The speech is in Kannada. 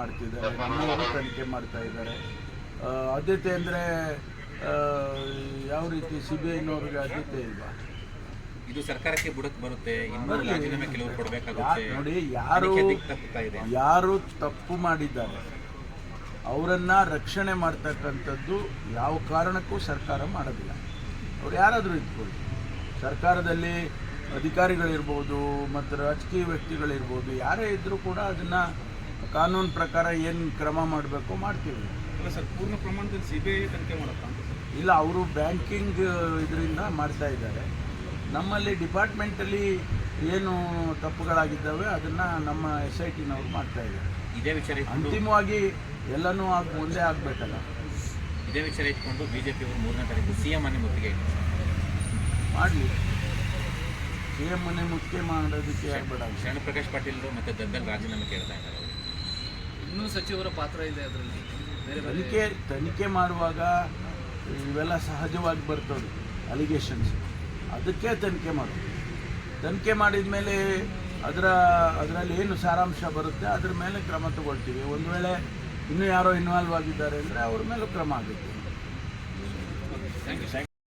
ಮಾಡ್ತಿದ್ದಾರೆ ನಮ್ಮವರು ತನಿಖೆ ಮಾಡ್ತಾ ಇದ್ದಾರೆ. ಆದ್ಯತೆ ಅಂದರೆ ಯಾವ ರೀತಿ ಸಿ ಬಿ ಐನವ್ರಿಗೆ ಆದ್ಯತೆ ಇಲ್ವಾ? ಇದು ಸರ್ಕಾರಕ್ಕೆ ಬುಡಕ್ ಬರುತ್ತೆ. ಕೆಲವರು ಕೊಡಬೇಕಾಗುತ್ತೆ. ನೋಡಿ ಯಾರು ಯಾರು ತಪ್ಪು ಮಾಡಿದ್ದಾರೆ ಅವರನ್ನ ರಕ್ಷಣೆ ಮಾಡ್ತಕ್ಕಂಥದ್ದು ಯಾವ ಕಾರಣಕ್ಕೂ ಸರ್ಕಾರ ಮಾಡೋದಿಲ್ಲ. ಅವ್ರು ಯಾರಾದರೂ ಇಟ್ಕೊಳ್ಳಿ ಸರ್ಕಾರದಲ್ಲಿ ಅಧಿಕಾರಿಗಳಿರ್ಬೋದು ಮತ್ತು ರಾಜಕೀಯ ವ್ಯಕ್ತಿಗಳಿರ್ಬೋದು ಯಾರೇ ಇದ್ದರೂ ಕೂಡ ಅದನ್ನು ಕಾನೂನು ಪ್ರಕಾರ ಏನು ಕ್ರಮ ಮಾಡಬೇಕು ಮಾಡ್ತೀವಿ. ಸರ್ ಪೂರ್ಣ ಪ್ರಮಾಣದಲ್ಲಿ ಸಿ ಬಿ ಐ ತನಿಖೆ ಮಾಡುತ್ತಾ ಅಂತ ಸರ್? ಇಲ್ಲ ಅವರು ಬ್ಯಾಂಕಿಂಗ್ ಇದರಿಂದ ಮಾಡ್ತಾ ಇದ್ದಾರೆ. ನಮ್ಮಲ್ಲಿ ಡಿಪಾರ್ಟ್ಮೆಂಟಲ್ಲಿ ಏನು ತಪ್ಪುಗಳಾಗಿದ್ದಾವೆ ಅದನ್ನು ನಮ್ಮ ಎಸ್ ಐ ಟಿನವರು ಮಾಡ್ತಾ ಇದ್ದಾರೆ. ಇದೇ ವಿಚಾರ ಅಂತಿಮವಾಗಿ ಎಲ್ಲನೂ ಆಗ ಮುಂದೆ ಆಗಬೇಕಲ್ಲ. ಇದೇ ವಿಚಾರ ಇಟ್ಕೊಂಡು ಬಿಜೆಪಿ ಅವರು ಮೂರನೇ ತಾರೀಕು ಸಿಎಂ ಮನೆ ಮುತ್ತಿಗೆ. ಮಾಡಲಿ. ಸಿ ಎಂ ಮನೆ ಮುಖ್ಯ ಮಾಡೋದಕ್ಕೆ ಶರಣ ಪ್ರಕಾಶ್ ಪಾಟೀಲ್ ಮತ್ತೆ ಗದ್ದಲ್ ರಾಜೀನಾಮೆ ಕೇಳ್ತಾ ಇದ್ದಾರೆ ಅವರು. ಇನ್ನೂ ಸಚಿವರ ಪಾತ್ರ ಇದೆ ಅದರಲ್ಲಿ. ತನಿಖೆ ತನಿಖೆ ಮಾಡುವಾಗ ಇವೆಲ್ಲ ಸಹಜವಾಗಿ ಬರ್ತದೆ ಅಲಿಗೇಷನ್ಸ್ ಅದಕ್ಕೆ ತನಿಖೆ ಮಾಡೋದು. ತನಿಖೆ ಮಾಡಿದ ಮೇಲೆ ಅದರ ಅದರಲ್ಲಿ ಏನು ಸಾರಾಂಶ ಬರುತ್ತೆ ಅದ್ರ ಮೇಲೆ ಕ್ರಮ ತಗೊಳ್ತೀವಿ. ಒಂದು ವೇಳೆ ಇನ್ನೂ ಯಾರೋ ಇನ್ವಾಲ್ವ್ ಆಗಿದ್ದಾರೆ ಅಂದರೆ ಅವ್ರ ಮೇಲೂ ಕ್ರಮ ಆಗುತ್ತೆ.